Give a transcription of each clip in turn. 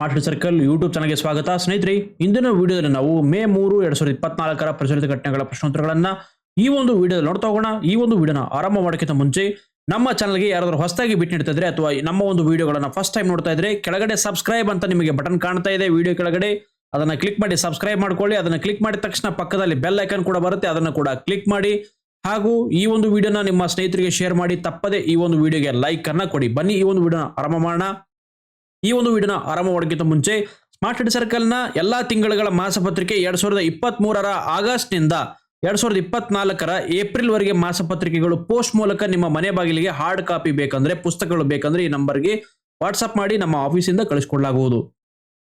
Smart circle YouTube ಚಾನಲ್ಗೆ ಸ್ವಾಗತ. ಸ್ನೇಹಿತರೆ, ಇಂದಿನ ವಿಡಿಯೋದಲ್ಲಿ ನಾವು ಮೇ ಮೂರು, ಎರಡ್ ಸಾವಿರದ ಇಪ್ಪತ್ನಾಲ್ಕರ ಪ್ರಚಲಿತ ಘಟನೆಗಳ ಪ್ರಶ್ನೋತ್ತರಗಳನ್ನ ಈ ಒಂದು ವಿಡಿಯೋದಲ್ಲಿ ನೋಡ್ತಾ ಹೋಗೋಣ. ಈ ಒಂದು ವಿಡಿಯೋನ ಆರಂಭ ಮಾಡೋಕ್ಕಿಂತ ಮುಂಚೆ ನಮ್ಮ ಚಾನಲ್ಗೆ ಯಾರಾದರೂ ಹೊಸದಾಗಿ ಬಿಟ್ಟು ನೀಡ್ತಿದ್ರೆ ಅಥವಾ ನಮ್ಮ ಒಂದು ವಿಡಿಯೋಗಳನ್ನ ಫಸ್ಟ್ ಟೈಮ್ ನೋಡ್ತಾ ಇದ್ರೆ ಕೆಳಗಡೆ ಸಬ್ಸ್ಕ್ರೈಬ್ ಅಂತ ನಿಮಗೆ ಬಟನ್ ಕಾಣ್ತಾ ಇದೆ ವಿಡಿಯೋ ಕೆಳಗಡೆ. ಅದನ್ನ ಕ್ಲಿಕ್ ಮಾಡಿ ಸಬ್ಸ್ಕ್ರೈಬ್ ಮಾಡ್ಕೊಳ್ಳಿ. ಅದನ್ನ ಕ್ಲಿಕ್ ಮಾಡಿದ ತಕ್ಷಣ ಪಕ್ಕದಲ್ಲಿ ಬೆಲ್ ಐಕನ್ ಕೂಡ ಬರುತ್ತೆ. ಅದನ್ನು ಕೂಡ ಕ್ಲಿಕ್ ಮಾಡಿ. ಹಾಗೂ ಈ ಒಂದು ವಿಡಿಯೋನ ನಿಮ್ಮ ಸ್ನೇಹಿತರಿಗೆ ಶೇರ್ ಮಾಡಿ. ತಪ್ಪದೆ ಈ ಒಂದು ವಿಡಿಯೋಗೆ ಲೈಕ್ ಅನ್ನ ಕೊಡಿ. ಬನ್ನಿ, ಈ ಒಂದು ವಿಡಿಯೋನ ಆರಂಭ ಮಾಡೋಣ. ಈ ಒಂದು ವಿಡಿಯೋನ ಆರಂಭ ಮುಂಚೆ ಸ್ಮಾರ್ಟ್ ಸಿಟಿ ಸರ್ಕಲ್ನ ಎಲ್ಲಾ ತಿಂಗಳುಗಳ ಮಾಸಪತ್ರಿಕೆ ಎರಡ್ ಸಾವಿರದ ಇಪ್ಪತ್ತ್ ಮೂರರ ಆಗಸ್ಟ್ನಿಂದ ಎರಡ್ ಸಾವಿರದ ಇಪ್ಪತ್ನಾಲ್ಕರ ಏಪ್ರಿಲ್ ವರೆಗೆ ಮಾಸಪತ್ರಿಕೆಗಳು ಪೋಸ್ಟ್ ಮೂಲಕ ನಿಮ್ಮ ಮನೆ ಬಾಗಿಲಿಗೆ ಹಾರ್ಡ್ ಕಾಪಿ ಬೇಕಂದ್ರೆ, ಪುಸ್ತಕಗಳು ಬೇಕಂದ್ರೆ ಈ ನಂಬರ್ಗೆ ವಾಟ್ಸಪ್ ಮಾಡಿ ನಮ್ಮ ಆಫೀಸಿಂದ ಕಳಿಸಿಕೊಡಲಾಗುವುದು.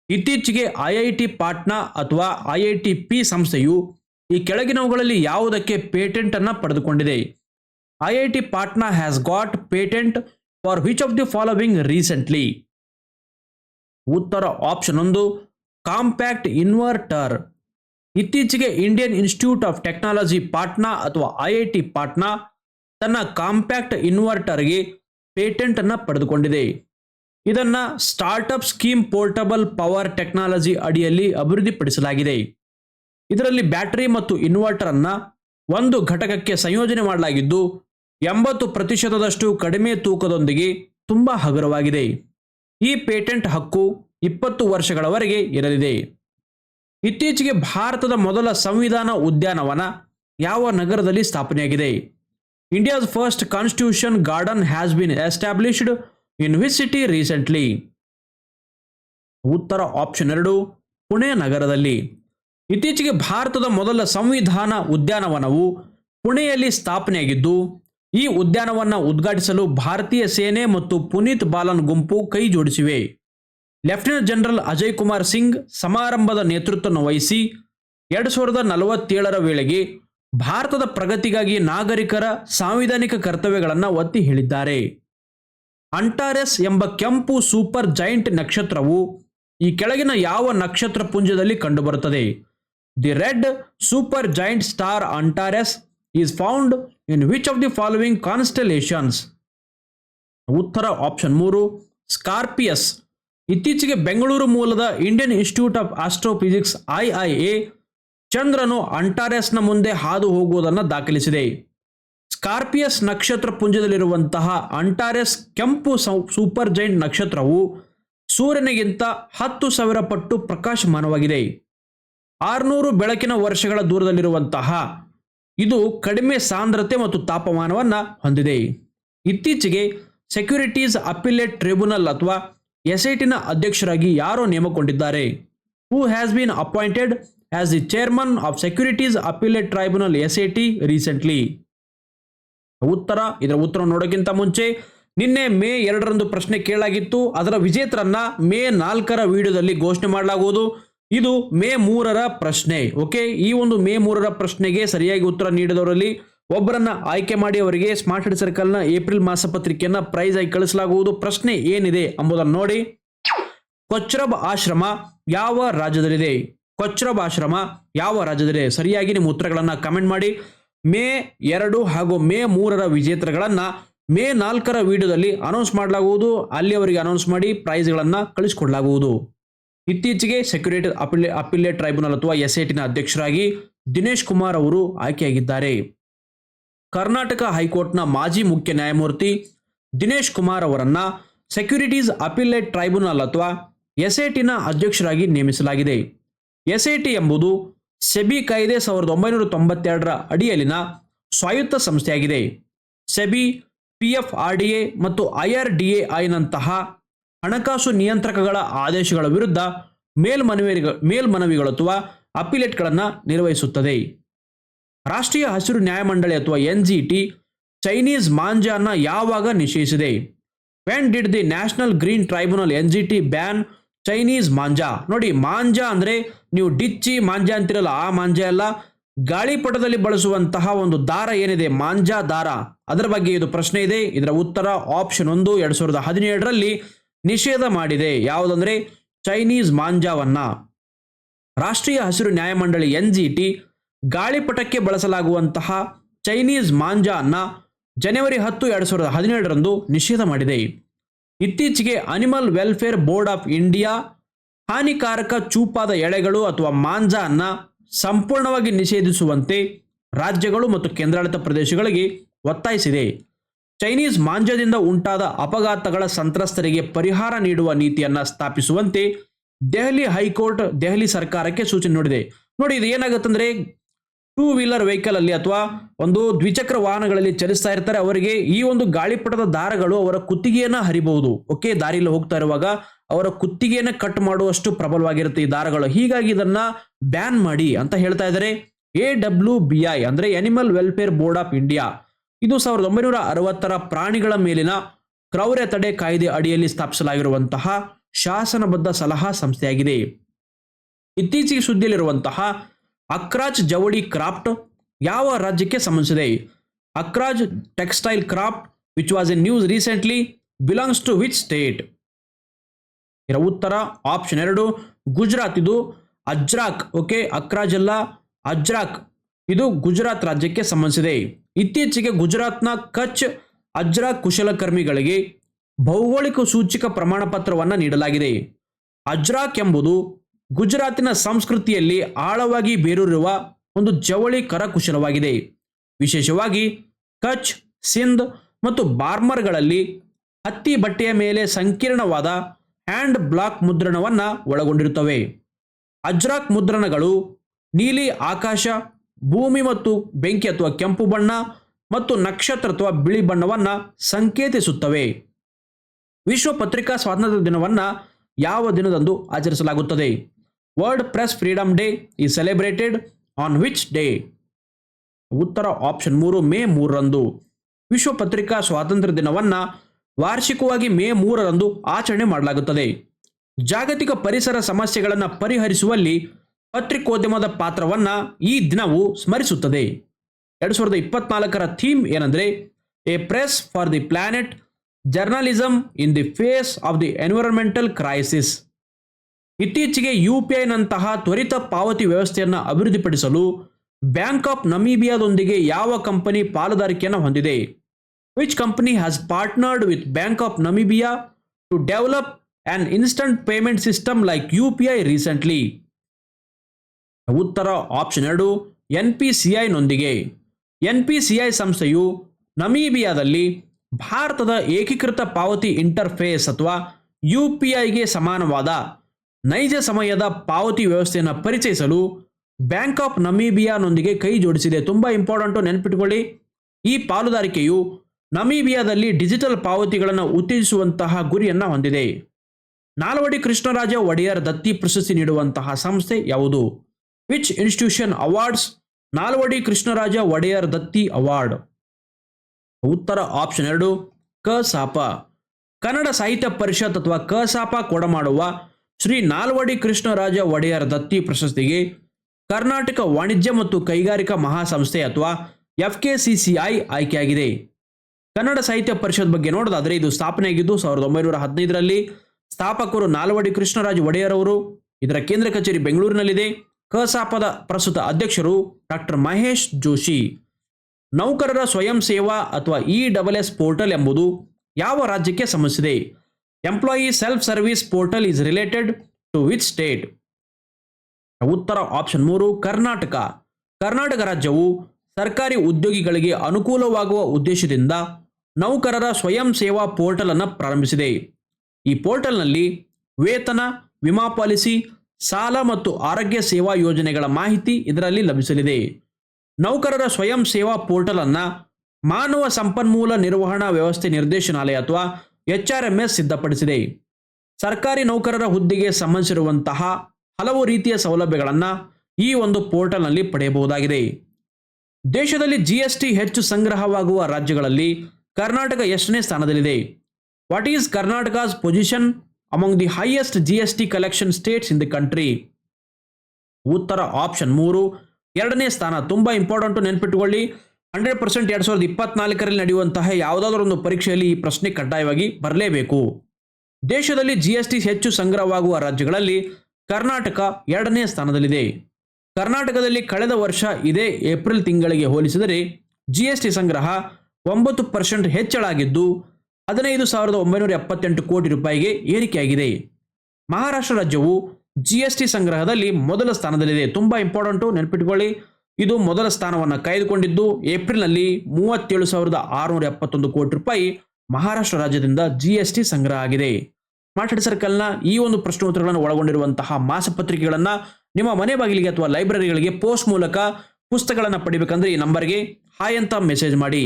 ಇತ್ತೀಚೆಗೆ ಐ ಐ ಟಿ ಪಾಟ್ನಾ ಅಥವಾ ಐ ಐ ಟಿ ಪಿ ಸಂಸ್ಥೆಯು ಈ ಕೆಳಗಿನವುಗಳಲ್ಲಿ ಯಾವುದಕ್ಕೆ ಪೇಟೆಂಟ್ ಅನ್ನ ಪಡೆದುಕೊಂಡಿದೆ. T Patna has got patent for which of the following recently ಉತ್ತರ ಆಪ್ಷನ್ ಒಂದು ಕಾಂಪ್ಯಾಕ್ಟ್ ಇನ್ವರ್ಟರ್ ಇತ್ತೀಚೆಗೆ Indian institute of technology Patna ಅಥವಾ ಐಐಟಿ ಪಾಟ್ನಾ ತನ್ನ ಕಾಂಪ್ಯಾಕ್ಟ್ ಇನ್ವರ್ಟರ್ಗೆ ಪೇಟೆಂಟ್ ಅನ್ನು ಪಡೆದುಕೊಂಡಿದೆ. ಇದನ್ನ startup scheme portable power technology ಅಡಿಯಲ್ಲಿ ಅಭಿವೃದ್ಧಿಪಡಿಸಲಾಗಿದೆ. ಇದರಲ್ಲಿ ಬ್ಯಾಟರಿ ಮತ್ತು ಇನ್ವರ್ಟರ್ ಅನ್ನ ಒಂದು ಘಟಕಕ್ಕೆ ಸಂಯೋಜನೆ ಮಾಡಲಾಗಿದ್ದು, ಎಂಬತ್ತು ಪ್ರತಿಶತದಷ್ಟು ಕಡಿಮೆ ತೂಕದೊಂದಿಗೆ ತುಂಬಾ ಹಗುರವಾಗಿದೆ. ಈ ಪೇಟೆಂಟ್ ಹಕ್ಕು ಇಪ್ಪತ್ತು ವರ್ಷಗಳವರೆಗೆ ಇರಲಿದೆ. ಇತ್ತೀಚೆಗೆ ಭಾರತದ ಮೊದಲ ಸಂವಿಧಾನ ಉದ್ಯಾನವನ ಯಾವ ನಗರದಲ್ಲಿ ಸ್ಥಾಪನೆಯಾಗಿದೆ? India's first constitution garden has been established in this city recently? ಉತ್ತರ ಆಪ್ಷನ್ ಎರಡು, ಪುಣೆ ನಗರದಲ್ಲಿ. ಇತ್ತೀಚೆಗೆ ಭಾರತದ ಮೊದಲ ಸಂವಿಧಾನ ಉದ್ಯಾನವನವು ಪುಣೆಯಲ್ಲಿ ಸ್ಥಾಪನೆಯಾಗಿದ್ದು ಈ ಉದ್ಯಾನವನ್ನು ಉದ್ಘಾಟಿಸಲು ಭಾರತೀಯ ಸೇನೆ ಮತ್ತು ಪುನೀತ್ ಬಾಲನ್ ಗುಂಪು ಕೈ ಜೋಡಿಸಿವೆ. ಲೆಫ್ಟಿನೆಂಟ್ ಜನರಲ್ ಅಜಯ್ ಕುಮಾರ್ ಸಿಂಗ್ ಸಮಾರಂಭದ ನೇತೃತ್ವವನ್ನು ವಹಿಸಿ ಎರಡು ಸಾವಿರದ ನಲವತ್ತೇಳರ ವೇಳೆಗೆ ಭಾರತದ ಪ್ರಗತಿಗಾಗಿ ನಾಗರಿಕರ ಸಾಂವಿಧಾನಿಕ ಕರ್ತವ್ಯಗಳನ್ನು ಒತ್ತಿ ಹೇಳಿದ್ದಾರೆ. ಅಂಟಾರೆಸ್ ಎಂಬ ಕೆಂಪು ಸೂಪರ್ ಜೈಂಟ್ ನಕ್ಷತ್ರವು ಈ ಕೆಳಗಿನ ಯಾವ ನಕ್ಷತ್ರ ಪುಂಜದಲ್ಲಿ ಕಂಡುಬರುತ್ತದೆ? The red super giant star Antares is found in which of the following constellations ಉತ್ತರ ಆಪ್ಷನ್ ಮೂರು ಸ್ಕಾರ್ಪಿಯಸ್ ಇತ್ತೀಚೆಗೆ ಬೆಂಗಳೂರು ಮೂಲದ Indian institute of astrophysics I I A ಚಂದ್ರನು ಅಂಟಾರೆಸ್ನ ಮುಂದೆ ಹಾದು ಹೋಗುವುದನ್ನು ದಾಖಲಿಸಿದೆ. ಸ್ಕಾರ್ಪಿಯಸ್ ನಕ್ಷತ್ರ ಪುಂಜದಲ್ಲಿರುವಂತಹ ಅಂಟಾರೆಸ್ ಕೆಂಪು ಸೂಪರ್ ಜೈಂಟ್ ನಕ್ಷತ್ರವು ಸೂರ್ಯನಿಗಿಂತ ಹತ್ತು ಸಾವಿರ ಪಟ್ಟು ಪ್ರಕಾಶಮಾನವಾಗಿದೆ. ಆರುನೂರು ಬೆಳಕಿನ ವರ್ಷಗಳ ದೂರದಲ್ಲಿರುವಂತಹ ಇದು ಕಡಿಮೆ ಸಾಂದ್ರತೆ ಮತ್ತು ತಾಪಮಾನವನ್ನು ಹೊಂದಿದೆ. ಇತ್ತೀಚೆಗೆ ಸೆಕ್ಯುರಿಟೀಸ್ ಅಪಿಲೇಟ್ ಟ್ರಿಬ್ಯುನಲ್ ಅಥವಾ ಎಸ್ಐಟಿನ ಅಧ್ಯಕ್ಷರಾಗಿ ಯಾರೋ ನೇಮಕೊಂಡಿದ್ದಾರೆ who has been appointed as the chairman of securities appellate tribunal SAT recently ಉತ್ತರ, ಇದರ ಉತ್ತರ ನೋಡೋಕ್ಕಿಂತ ಮುಂಚೆ ನಿನ್ನೆ ಮೇ ಎರಡರಂದು ಪ್ರಶ್ನೆ ಕೇಳಲಾಗಿತ್ತು. ಅದರ ವಿಜೇತರನ್ನ ಮೇ ನಾಲ್ಕರ ವಿಡಿಯೋದಲ್ಲಿ ಘೋಷಣೆ ಮಾಡಲಾಗುವುದು. ಇದು ಮೇ ಮೂರರ ಪ್ರಶ್ನೆ. ಓಕೆ? ಈ ಒಂದು ಮೇ ಮೂರರ ಪ್ರಶ್ನೆಗೆ ಸರಿಯಾಗಿ ಉತ್ತರ ನೀಡಿದವರಲ್ಲಿ ಒಬ್ಬರನ್ನ ಆಯ್ಕೆ ಮಾಡಿ ಅವರಿಗೆ ಸ್ಮಾರ್ಟ್ ಹೆಡ್ ಸರ್ಕಲ್ನ ಏಪ್ರಿಲ್ ಮಾಸಪತ್ರಿಕೆಯನ್ನ ಪ್ರೈಸ್ ಆಗಿ ಕಳಿಸಲಾಗುವುದು. ಪ್ರಶ್ನೆ ಏನಿದೆ ಎಂಬುದನ್ನು ನೋಡಿ. ಕೊಚ್ರಬ್ ಆಶ್ರಮ ಯಾವ ರಾಜ್ಯದಲ್ಲಿದೆ? ಕೊಚ್ರಬ್ ಆಶ್ರಮ ಯಾವ ರಾಜ್ಯದಲ್ಲಿದೆ? ಸರಿಯಾಗಿ ನಿಮ್ಮ ಉತ್ತರಗಳನ್ನ ಕಮೆಂಟ್ ಮಾಡಿ. ಮೇ ಎರಡು ಹಾಗೂ ಮೇ ಮೂರರ ವಿಜೇತರಗಳನ್ನು ಮೇ ನಾಲ್ಕರ ವಿಡಿಯೋದಲ್ಲಿ ಅನೌನ್ಸ್ ಮಾಡಲಾಗುವುದು. ಅಲ್ಲಿ ಅವರಿಗೆ ಅನೌನ್ಸ್ ಮಾಡಿ ಪ್ರೈಸ್ಗಳನ್ನ ಕಳಿಸಿಕೊಡಲಾಗುವುದು. ಇತ್ತೀಚೆಗೆ ಸೆಕ್ಯೂರಿಟಿ ಅಪಿಲೆ ಅಪಿಲೇಟ್ ಟ್ರೈಬ್ಯುನಲ್ ಅಥವಾ ಎಸ್ನ ಅಧ್ಯಕ್ಷರಾಗಿ ದಿನೇಶ್ ಕುಮಾರ್ ಅವರು ಆಯ್ಕೆಯಾಗಿದ್ದಾರೆ. ಕರ್ನಾಟಕ ಹೈಕೋರ್ಟ್ನ ಮಾಜಿ ಮುಖ್ಯ ನ್ಯಾಯಮೂರ್ತಿ ದಿನೇಶ್ ಕುಮಾರ್ ಅವರನ್ನ ಸೆಕ್ಯೂರಿಟೀಸ್ ಅಪಿಲೇಟ್ ಟ್ರೈಬ್ಯುನಲ್ ಅಥವಾ ಎಸ್ಐಟಿನ ಅಧ್ಯಕ್ಷರಾಗಿ ನೇಮಿಸಲಾಗಿದೆ. ಎಸ್ಐಟಿ ಎಂಬುದು ಸೆಬಿ ಕಾಯ್ದೆ ಸಾವಿರದ ಒಂಬೈನೂರ ತೊಂಬತ್ತೆರಡರ ಅಡಿಯಲ್ಲಿನ ಸ್ವಾಯತ್ತ ಸಂಸ್ಥೆಯಾಗಿದೆ. SEBI, P F R D ಮತ್ತು ಐ ಆರ್ ಐನಂತಹ ಹಣಕಾಸು ನಿಯಂತ್ರಕಗಳ ಆದೇಶಗಳ ವಿರುದ್ಧ ಮೇಲ್ಮನವಿ ಮೇಲ್ಮನವಿಗಳು ಅಥವಾ ಅಪಿಲೇಟ್ಗಳನ್ನು ನಿರ್ವಹಿಸುತ್ತದೆ. ರಾಷ್ಟ್ರೀಯ ಹಸಿರು ನ್ಯಾಯಮಂಡಳಿ ಅಥವಾ ಎನ್ ಜಿ ಟಿ ಚೈನೀಸ್ ಮಾಂಜಾನ ಯಾವಾಗ ನಿಷೇಧಿಸಿದೆ? When did the national green tribunal N G T ban Chinese manja ನೋಡಿ ಮಾಂಜಾ ಅಂದರೆ ನೀವು ಡಿಚ್ಚಿ ಮಾಂಜಾ ಅಂತಿರಲ್ಲ, ಆ ಮಾಂಜಾ ಅಲ್ಲ ಗಾಳಿಪಟದಲ್ಲಿ ಬಳಸುವಂತಹ ಒಂದು ದಾರ ಏನಿದೆ? ಮಾಂಜಾ ದಾರ. ಅದರ ಬಗ್ಗೆ ಇದು ಪ್ರಶ್ನೆ ಇದೆ. ಇದರ ಉತ್ತರ ಆಪ್ಷನ್ ಒಂದು, ಎರಡು ಸಾವಿರದ ಹದಿನೇಳರಲ್ಲಿ ನಿಷೇಧ ಮಾಡಿದೆ. ಯಾವುದಂದ್ರೆ ಚೈನೀಸ್ ಮಾಂಜಾವನ್ನ. ರಾಷ್ಟ್ರೀಯ ಹಸಿರು ನ್ಯಾಯಮಂಡಳಿ ಎನ್ ಜಿ ಟಿ ಗಾಳಿಪಟಕ್ಕೆ ಬಳಸಲಾಗುವಂತಹ ಚೈನೀಸ್ ಮಾಂಜಾ ಅನ್ನ ಜನವರಿ ಹತ್ತು, ಎರಡು ಸಾವಿರದ ಹದಿನೇಳರಂದು ನಿಷೇಧ ಮಾಡಿದೆ. ಇತ್ತೀಚೆಗೆ animal welfare board of India ಹಾನಿಕಾರಕ ಚೂಪಾದ ಎಳೆಗಳು ಅಥವಾ ಮಾಂಜಾ ಅನ್ನ ಸಂಪೂರ್ಣವಾಗಿ ನಿಷೇಧಿಸುವಂತೆ ರಾಜ್ಯಗಳು ಮತ್ತು ಕೇಂದ್ರಾಡಳಿತ ಪ್ರದೇಶಗಳಿಗೆ ಒತ್ತಾಯಿಸಿದೆ. ಚೈನೀಸ್ ಮಾಂಜದಿಂದ ಉಂಟಾದ ಅಪಘಾತಗಳ ಸಂತ್ರಸ್ತರಿಗೆ ಪರಿಹಾರ ನೀಡುವ ನೀತಿಯನ್ನ ಸ್ಥಾಪಿಸುವಂತೆ ದೆಹಲಿ ಹೈಕೋರ್ಟ್, ದೆಹಲಿ ಸರ್ಕಾರಕ್ಕೆ ಸೂಚನೆ ನೀಡಿದೆ. ನೋಡಿ, ಇದು ಏನಾಗುತ್ತಂದ್ರೆ ಟೂ ವೀಲರ್ ವೆಹಿಕಲ್ ಅಲ್ಲಿ ಅಥವಾ ಒಂದು ದ್ವಿಚಕ್ರ ವಾಹನಗಳಲ್ಲಿ ಚಲಿಸ್ತಾ ಇರ್ತಾರೆ, ಅವರಿಗೆ ಈ ಒಂದು ಗಾಳಿಪಟದ ದಾರಗಳು ಅವರ ಕುತ್ತಿಗೆಯನ್ನ ಹರಿಬಹುದು. ಓಕೆ, ದಾರಿಯಲ್ಲಿ ಹೋಗ್ತಾ ಇರುವಾಗ ಅವರ ಕುತ್ತಿಗೆಯನ್ನ ಕಟ್ ಮಾಡುವಷ್ಟು ಪ್ರಬಲವಾಗಿರುತ್ತೆ ಈ ದಾರಗಳು. ಹೀಗಾಗಿ ಇದನ್ನ ಬ್ಯಾನ್ ಮಾಡಿ ಅಂತ ಹೇಳ್ತಾ ಇದ್ದಾರೆ. ಎ ಡಬ್ಲ್ಯೂ ಬಿ ಐ ಅಂದ್ರೆ animal welfare board of India ಇದು ಸಾವಿರದ ಒಂಬೈನೂರ ಅರವತ್ತರ ಪ್ರಾಣಿಗಳ ಮೇಲಿನ ಕ್ರೌರ್ಯ ತಡೆ ಕಾಯ್ದೆ ಅಡಿಯಲ್ಲಿ ಸ್ಥಾಪಿಸಲಾಗಿರುವಂತಹ ಶಾಸನಬದ್ಧ ಸಲಹಾ ಸಂಸ್ಥೆಯಾಗಿದೆ. ಇತ್ತೀಚೆಗೆ ಸುದ್ದಿಯಲ್ಲಿರುವಂತಹ ಅಕ್ರಾಜ್ ಜವಳಿ ಕ್ರಾಫ್ಟ್ ಯಾವ ರಾಜ್ಯಕ್ಕೆ ಸಂಬಂಧಿಸಿದೆ? ಅಕ್ರಾಜ್ textile craft which was a news recently belongs to which state ಇದರ ಉತ್ತರ ಆಪ್ಷನ್ ಎರಡು, ಗುಜರಾತ್. ಇದು ಅಜ್ರಾಕ್ ಓಕೆ ಅಕ್ರಾಜ್ ಅಲ್ಲ, ಅಜ್ರಾಕ್. ಇದು ಗುಜರಾತ್ ರಾಜ್ಯಕ್ಕೆ ಸಂಬಂಧಿಸಿದೆ. ಇತ್ತೀಚೆಗೆ ಗುಜರಾತ್ನ ಕಚ್ ಅಜ್ರಾಕ್ ಕುಶಲಕರ್ಮಿಗಳಿಗೆ ಭೌಗೋಳಿಕ ಸೂಚಿಕ ಪ್ರಮಾಣ ಪತ್ರವನ್ನು ನೀಡಲಾಗಿದೆ. ಅಜ್ರಾಕ್ ಎಂಬುದು ಗುಜರಾತಿನ ಸಂಸ್ಕೃತಿಯಲ್ಲಿ ಆಳವಾಗಿ ಬೇರೂರಿರುವ ಒಂದು ಜವಳಿ ಕರಕುಶಲವಾಗಿದೆ. ವಿಶೇಷವಾಗಿ ಕಚ್, ಸಿಂಧ್ ಮತ್ತು ಬಾರ್ಮರ್ಗಳಲ್ಲಿ ಹತ್ತಿ ಬಟ್ಟೆಯ ಮೇಲೆ ಸಂಕೀರ್ಣವಾದ ಹ್ಯಾಂಡ್ ಬ್ಲಾಕ್ ಮುದ್ರಣವನ್ನು ಒಳಗೊಂಡಿರುತ್ತವೆ. ಅಜ್ರಾಕ್ ಮುದ್ರಣಗಳು ನೀಲಿ ಆಕಾಶ ಭೂಮಿ ಮತ್ತು ಬೆಂಕಿ ಅಥವಾ ಕೆಂಪು ಬಣ್ಣ ಮತ್ತು ನಕ್ಷತ್ರ ಅಥವಾ ಬಿಳಿ ಬಣ್ಣವನ್ನು ಸಂಕೇತಿಸುತ್ತವೆ. ವಿಶ್ವ ಪತ್ರಿಕಾ ಸ್ವಾತಂತ್ರ್ಯ ದಿನವನ್ನು ಯಾವ ದಿನದಂದು ಆಚರಿಸಲಾಗುತ್ತದೆ? World press freedom day is celebrated on which day ಉತ್ತರ ಆಪ್ಷನ್ ಮೂರು, ಮೇ ಮೂರರಂದು. ವಿಶ್ವ ಪತ್ರಿಕಾ ಸ್ವಾತಂತ್ರ್ಯ ದಿನವನ್ನು ವಾರ್ಷಿಕವಾಗಿ ಮೇ ಮೂರರಂದು ಆಚರಣೆ ಮಾಡಲಾಗುತ್ತದೆ. ಜಾಗತಿಕ ಪರಿಸರ ಸಮಸ್ಯೆಗಳನ್ನು ಪರಿಹರಿಸುವಲ್ಲಿ ಪತ್ರಿಕೋದ್ಯಮದ ಪಾತ್ರವನ್ನು ಈ ದಿನವು ಸ್ಮರಿಸುತ್ತದೆ. ಎರಡು ಸಾವಿರದ ಇಪ್ಪತ್ನಾಲ್ಕರ ಥೀಮ್ ಏನಂದರೆ, a press for the planet journalism in the face of the environmental crisis. ಇತ್ತೀಚೆಗೆ ಯು ಪಿ ಐನಂತಹ ತ್ವರಿತ ಪಾವತಿ ವ್ಯವಸ್ಥೆಯನ್ನು ಅಭಿವೃದ್ಧಿಪಡಿಸಲು ಬ್ಯಾಂಕ್ ಆಫ್ ನಮೀಬಿಯಾದೊಂದಿಗೆ ಯಾವ ಕಂಪನಿ ಪಾಲುದಾರಿಕೆಯನ್ನು ಹೊಂದಿದೆ? Which company has partnered with bank of Namibia to develop an instant payment system like U P I recently ಉತ್ತರ ಆಪ್ಷನ್ ಎರಡು ಎನ್ ಪಿ ಸಿ ಐನೊಂದಿಗೆ ಎನ್ ಪಿ ಸಿ ಐ ಸಂಸ್ಥೆಯು ನಮೀಬಿಯಾದಲ್ಲಿ ಭಾರತದ ಏಕೀಕೃತ ಪಾವತಿ ಇಂಟರ್ಫೇಸ್ ಅಥವಾ ಯು ಪಿ ಐಗೆ ಸಮಾನವಾದ ನೈಜ ಸಮಯದ ಪಾವತಿ ವ್ಯವಸ್ಥೆಯನ್ನು ಪರಿಚಯಿಸಲು ಬ್ಯಾಂಕ್ ಆಫ್ ನಮೀಬಿಯಾನೊಂದಿಗೆ ಕೈ ಜೋಡಿಸಿದೆ. ತುಂಬ ಇಂಪಾರ್ಟೆಂಟು ನೆನಪಿಟ್ಕೊಳ್ಳಿ. ಈ ಪಾಲುದಾರಿಕೆಯು ನಮೀಬಿಯಾದಲ್ಲಿ ಡಿಜಿಟಲ್ ಪಾವತಿಗಳನ್ನು ಉತ್ತೇಜಿಸುವಂತಹ ಗುರಿಯನ್ನು ಹೊಂದಿದೆ. ನಾಲ್ವಡಿ ಕೃಷ್ಣರಾಜ ಒಡೆಯರ್ ದತ್ತಿ ಪ್ರಶಸ್ತಿ ನೀಡುವಂತಹ ಸಂಸ್ಥೆ ಯಾವುದು? Which institution awards Nalvadi Krishnaraja Wodeyar ದತ್ತಿ ಅವಾರ್ಡ್. ಉತ್ತರ ಆಪ್ಷನ್ ಎರಡು ಕಸಾಪ ಕನ್ನಡ ಸಾಹಿತ್ಯ ಪರಿಷತ್ ಅಥವಾ ಕಸಾಪ ಕೊಡಮಾಡುವ ಶ್ರೀ ನಾಲ್ವಡಿ ಕೃಷ್ಣರಾಜ ಒಡೆಯರ್ ದತ್ತಿ ಪ್ರಶಸ್ತಿಗೆ ಕರ್ನಾಟಕ ವಾಣಿಜ್ಯ ಮತ್ತು ಕೈಗಾರಿಕಾ ಮಹಾಸಂಸ್ಥೆ ಅಥವಾ F K C C I ಆಯ್ಕೆಯಾಗಿದೆ. ಕನ್ನಡ ಸಾಹಿತ್ಯ ಪರಿಷತ್ ಬಗ್ಗೆ ನೋಡೋದಾದರೆ ಇದು ಸ್ಥಾಪನೆಯಾಗಿದ್ದು ಸಾವಿರದ ಒಂಬೈನೂರ ಹದಿನೈದರಲ್ಲಿ ಸ್ಥಾಪಕರು ನಾಲ್ವಡಿ ಕೃಷ್ಣರಾಜ ಒಡೆಯರ್ ಅವರು, ಇದರ ಕೇಂದ್ರ ಕಚೇರಿ ಬೆಂಗಳೂರಿನಲ್ಲಿದೆ. ಕಸಾಪದ ಪ್ರಸ್ತುತ ಅಧ್ಯಕ್ಷರು ಡಾಕ್ಟರ್ ಮಹೇಶ್ ಜೋಶಿ. ನೌಕರರ ಸ್ವಯಂ ಸೇವಾ ಅಥವಾ ಇ ಡಬಲ್ ಎಸ್ ಪೋರ್ಟಲ್ ಎಂಬುದು ಯಾವ ರಾಜ್ಯಕ್ಕೆ ಸಂಬಂಧಿಸಿದೆ? Employee self service portal is related to which state ಉತ್ತರ ಆಪ್ಷನ್ ಮೂರು, ಕರ್ನಾಟಕ. ಕರ್ನಾಟಕ ರಾಜ್ಯವು ಸರ್ಕಾರಿ ಉದ್ಯೋಗಿಗಳಿಗೆ ಅನುಕೂಲವಾಗುವ ಉದ್ದೇಶದಿಂದ ನೌಕರರ ಸ್ವಯಂ ಸೇವಾ ಪೋರ್ಟಲ್ ಅನ್ನು ಪ್ರಾರಂಭಿಸಿದೆ. ಈ ಪೋರ್ಟಲ್ನಲ್ಲಿ ವೇತನ, ವಿಮಾ ಪಾಲಿಸಿ ಸಾಲ ಮತ್ತು ಆರೋಗ್ಯ ಸೇವಾ ಯೋಜನೆಗಳ ಮಾಹಿತಿ ಇದರಲ್ಲಿ ಲಭಿಸಲಿದೆ. ನೌಕರರ ಸ್ವಯಂ ಸೇವಾ ಪೋರ್ಟಲ್ ಅನ್ನ ಮಾನವ ಸಂಪನ್ಮೂಲ ನಿರ್ವಹಣಾ ವ್ಯವಸ್ಥೆ ನಿರ್ದೇಶನಾಲಯ ಅಥವಾ ಎಚ್ ಆರ್ ಎಂಎಸ್ ಸಿದ್ಧಪಡಿಸಿದೆ. ಸರ್ಕಾರಿ ನೌಕರರ ಹುದ್ದೆಗೆ ಸಂಬಂಧಿಸಿರುವಂತಹ ಹಲವು ರೀತಿಯ ಸೌಲಭ್ಯಗಳನ್ನು ಈ ಒಂದು ಪೋರ್ಟಲ್ನಲ್ಲಿ ಪಡೆಯಬಹುದಾಗಿದೆ. ದೇಶದಲ್ಲಿ ಜಿಎಸ್ಟಿ ಹೆಚ್ಚು ಸಂಗ್ರಹವಾಗುವ ರಾಜ್ಯಗಳಲ್ಲಿ ಕರ್ನಾಟಕ ಎಷ್ಟನೇ ಸ್ಥಾನದಲ್ಲಿದೆ. What is Karnataka's position among the highest GST collection states in the country ಉತ್ತರ ಆಪ್ಷನ್ ಮೂರು, ಎರಡನೇ ಸ್ಥಾನ ತುಂಬ ಇಂಪಾರ್ಟೆಂಟು ನೆನ್ಪಿಟ್ಟುಕೊಳ್ಳಿ. ಹಂಡ್ರೆಡ್ ಪರ್ಸೆಂಟ್ ಎರಡು ಸಾವಿರದ ಇಪ್ಪತ್ನಾಲ್ಕರಲ್ಲಿ ನಡೆಯುವಂತಹ ಯಾವುದಾದ್ರೂ ಒಂದು ಪರೀಕ್ಷೆಯಲ್ಲಿ ಈ ಪ್ರಶ್ನೆ ಕಡ್ಡಾಯವಾಗಿ ಬರಲೇಬೇಕು. ದೇಶದಲ್ಲಿ ಜಿ ಎಸ್ ಟಿ ಹೆಚ್ಚು ಸಂಗ್ರಹವಾಗುವ ರಾಜ್ಯಗಳಲ್ಲಿ ಕರ್ನಾಟಕ ಎರಡನೇ ಸ್ಥಾನದಲ್ಲಿದೆ. ಕರ್ನಾಟಕದಲ್ಲಿ ಕಳೆದ ವರ್ಷ ಇದೇ ಏಪ್ರಿಲ್ ತಿಂಗಳಿಗೆ ಹೋಲಿಸಿದರೆ ಜಿ ಎಸ್ ಟಿ ಸಂಗ್ರಹ ಒಂಬತ್ತು ಪರ್ಸೆಂಟ್ ಹೆಚ್ಚಳ ಆಗಿದ್ದು ಹದಿನೈದು ಸಾವಿರದ ಒಂಬೈನೂರ ಎಪ್ಪತ್ತೆಂಟು ಕೋಟಿ ರೂಪಾಯಿಗೆ ಏರಿಕೆಯಾಗಿದೆ. ಮಹಾರಾಷ್ಟ್ರ ರಾಜ್ಯವು ಜಿ ಎಸ್ ಟಿ ಸಂಗ್ರಹದಲ್ಲಿ ಮೊದಲ ಸ್ಥಾನದಲ್ಲಿದೆ. ತುಂಬಾ ಇಂಪಾರ್ಟೆಂಟು ನೆನಪಿಟ್ಕೊಳ್ಳಿ. ಇದು ಮೊದಲ ಸ್ಥಾನವನ್ನು ಕಾಯ್ದುಕೊಂಡಿದ್ದು ಏಪ್ರಿಲ್ನಲ್ಲಿ ಮೂವತ್ತೇಳು ಸಾವಿರದ ಆರುನೂರ ಎಪ್ಪತ್ತೊಂದು ಕೋಟಿ ರೂಪಾಯಿ ಮಹಾರಾಷ್ಟ್ರ ರಾಜ್ಯದಿಂದ ಜಿ ಎಸ್ ಟಿ ಸಂಗ್ರಹ ಆಗಿದೆ. ಮಾರ್ಕೆಟ್ ಸರ್ಕಲ್ನ ಈ ಒಂದು ಪ್ರಶ್ನೋತ್ತರಗಳನ್ನು ಒಳಗೊಂಡಿರುವಂತಹ ಮಾಸಪತ್ರಿಕೆಗಳನ್ನು ನಿಮ್ಮ ಮನೆ ಬಾಗಿಲಿಗೆ ಅಥವಾ ಲೈಬ್ರರಿಗಳಿಗೆ ಪೋಸ್ಟ್ ಮೂಲಕ ಪುಸ್ತಕಗಳನ್ನು ಪಡಿಬೇಕಂದ್ರೆ ಈ ನಂಬರ್ಗೆ ಹಾಯ್ ಅಂತ ಮೆಸೇಜ್ ಮಾಡಿ.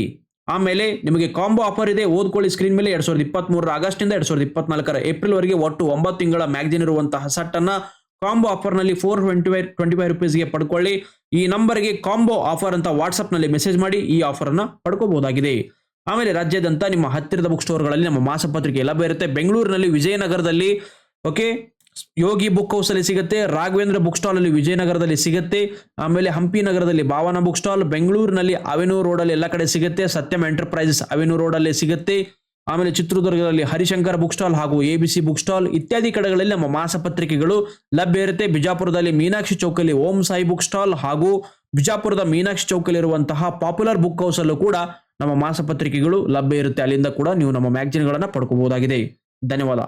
ಆಮೇಲೆ ನಿಮಗೆ ಕಾಂಬೋ ಆಫರ್ ಇದೆ, ಓದ್ಕೊಳ್ಳಿ ಸ್ಕ್ರೀನ್ ಮೇಲೆ ಎರಡ್ ಸಾವಿರದ ಇಪ್ಪತ್ಮೂರರ ಆಗಸ್ಟಿಂದ ಎರಡ್ ಸಾವಿರದ ಇಪ್ಪತ್ನಾಲ್ಕರ ಏಪ್ರಿಲ್ ವರೆಗೆ ಒಟ್ಟು ಒಂಬತ್ತು ತಿಂಗಳ ಮ್ಯಾಗ್ಜಿನ್ ಇರುವಂತಹ ಸೆಟ್ ಅನ್ನ combo ಆಫರ್ನಲ್ಲಿ four twenty five twenty five ರುಪೀಸ್ಗೆ ಪಡ್ಕೊಳ್ಳಿ. ಈ ನಂಬರ್ಗೆ ಕಾಂಬೋ ಆಫರ್ ಅಂತ ವಾಟ್ಸ್ಆಪ್ನಲ್ಲಿ ಮೆಸೇಜ್ ಮಾಡಿ ಈ ಆಫರ್ ಅನ್ನ ಪಡ್ಕೋಬಹುದಾಗಿದೆ ಆಮೇಲೆ ರಾಜ್ಯದಂತ ನಿಮ್ಮ ಹತ್ತಿರದ ಬುಕ್ ಸ್ಟೋರ್ಗಳಲ್ಲಿ ನಮ್ಮ ಮಾಸಪತ್ರಿಕೆ ಲಭ್ಯ ಇರುತ್ತೆ. ಬೆಂಗಳೂರಿನಲ್ಲಿ ವಿಜಯನಗರದಲ್ಲಿ ಓಕೆ ಯೋಗಿ ಬುಕ್ ಹೌಸ್ ಅಲ್ಲಿ ಸಿಗುತ್ತೆ, ರಾಘವೇಂದ್ರ ಬುಕ್ ಸ್ಟಾಲ್ ಅಲ್ಲಿ ವಿಜಯನಗರದಲ್ಲಿ ಸಿಗುತ್ತೆ, ಆಮೇಲೆ ಹಂಪಿ ನಗರದಲ್ಲಿ ಭಾವನ ಬುಕ್ ಸ್ಟಾಲ್ ಬೆಂಗಳೂರಿನಲ್ಲಿ ಅವೆನ್ಯೂ ರೋಡ್ ಅಲ್ಲಿ ಎಲ್ಲ ಕಡೆ ಸಿಗುತ್ತೆ, ಸತ್ಯಂ ಎಂಟರ್ಪ್ರೈಸಸ್ ಅವೆನ್ಯೂ ರೋಡ್ ಅಲ್ಲಿ ಸಿಗುತ್ತೆ, ಆಮೇಲೆ ಚಿತ್ರದುರ್ಗದಲ್ಲಿ ಹರಿಶಂಕರ್ ಬುಕ್ ಸ್ಟಾಲ್ ಹಾಗೂ A B C book stall ಇತ್ಯಾದಿ ಕಡೆಗಳಲ್ಲಿ ನಮ್ಮ ಮಾಸಪತ್ರಿಕೆಗಳು ಲಭ್ಯ ಇರುತ್ತೆ. ಬಿಜಾಪುರದಲ್ಲಿ ಮೀನಾಕ್ಷಿ ಚೌಕಲ್ಲಿ ಓಂ ಸಾಯಿ ಬುಕ್ ಸ್ಟಾಲ್ ಹಾಗೂ ಬಿಜಾಪುರದ ಮೀನಾಕ್ಷಿ ಚೌಕಲ್ಲಿರುವಂತಹ ಪಾಪ್ಯುಲರ್ ಬುಕ್ ಹೌಸ್ ಅಲ್ಲೂ ಕೂಡ ನಮ್ಮ ಮಾಸಪತ್ರಿಕೆಗಳು ಲಭ್ಯ ಇರುತ್ತೆ. ಅಲ್ಲಿಂದ ಕೂಡ ನೀವು ನಮ್ಮ ಮ್ಯಾಗಜಿನ್ಗಳನ್ನು ಪಡ್ಕೋಬಹುದಾಗಿದೆ. ಧನ್ಯವಾದ.